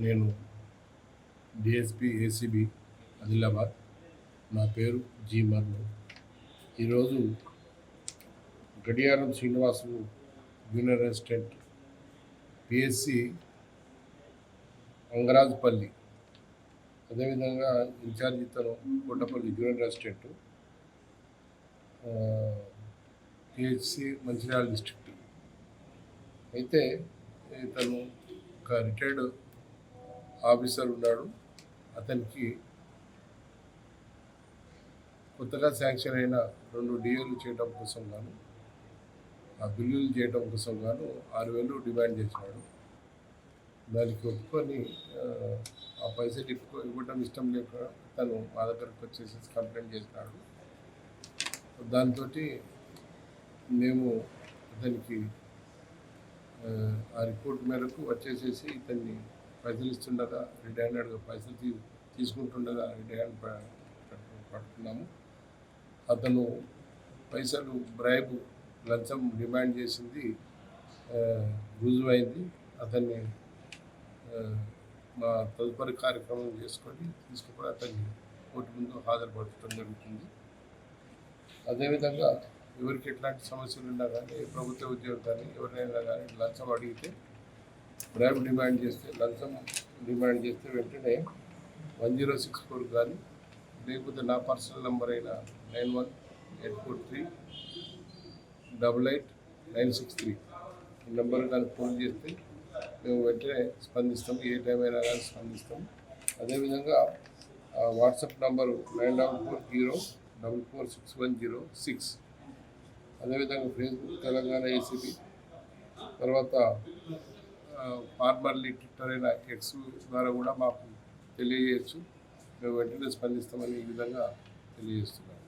నేను DSP ACB Adilabad. నా పేరు జీ మర్ను. ఈరోజు Gadiyaram Srinivasulu junior assistant PSC Angarajupalli. అదేవిధంగా ఇన్ఛార్జ్ ఇతను Kotapalli junior assistant PHC Mancherial district అయితే ఇతను ఒక రిటైర్డ్ ఆఫీసర్ ఉన్నాడు. అతనికి కొత్తగా శాంక్షన్ అయిన రెండు డిఏలు చేయడం కోసం గాను ఆ బిల్లులు చేయడం కోసం గాను ఆరు వేలు డిమాండ్ చేసినాడు. దానికి ఒప్పుకొని ఆ, పైసలు ఇవ్వ ఇవ్వడం ఇష్టం లేక తను మా దగ్గరకు వచ్చేసి కంప్లైంట్ చేసినాడు. దాంతో మేము అతనికి ఆ రిపోర్ట్ మేరకు వచ్చేసేసి ఇతన్ని పైసలు ఇస్తుండగా రెండు హ్యాండెడ్గా పైసలు తీ తీసుకుంటుండగా రెండు హ్యాండ్ పట్టుకున్నాము అతను పైసలు బ్రైబ్ లంచం డిమాండ్ చేసింది ఆ, రుజువైంది. అతన్ని మా తదుపరి కార్యక్రమం చేసుకొని తీసుకుపోయి అతన్ని కోర్టు ముందు హాజరుపరచడం జరుగుతుంది. అదేవిధంగా ఎవరికి ఎట్లాంటి సమస్యలు ఉన్నా కానీ ప్రభుత్వ ఉద్యోగం కానీ ఎవరినైనా కానీ లంచం అడిగితే బ్రైబ్ డిమాండ్ చేస్తే లంచం డిమాండ్ చేస్తే వెంటనే వన్ జీరో సిక్స్ ఫోర్ కానీ లేకపోతే నా పర్సనల్ నెంబర్ అయిన nine one eight four three double eight nine six three ఈ నెంబర్ కానీ ఫోన్ చేస్తే మేము వెంటనే స్పందిస్తాం ఏ టైం అయినా కానీ స్పందిస్తాం. అదేవిధంగా ఆ WhatsApp number nine double four zero double four six one zero six. అదేవిధంగా ఫేస్బుక్ తెలంగాణ ఏసీబీ తర్వాత ఫార్మర్ ఫార్మర్లీ అయిన ఎక్స్ ద్వారా కూడా మాకు తెలియజేయచ్చు. మేము వెంటనే స్పందిస్తామని ఈ విధంగా తెలియజేస్తున్నాం.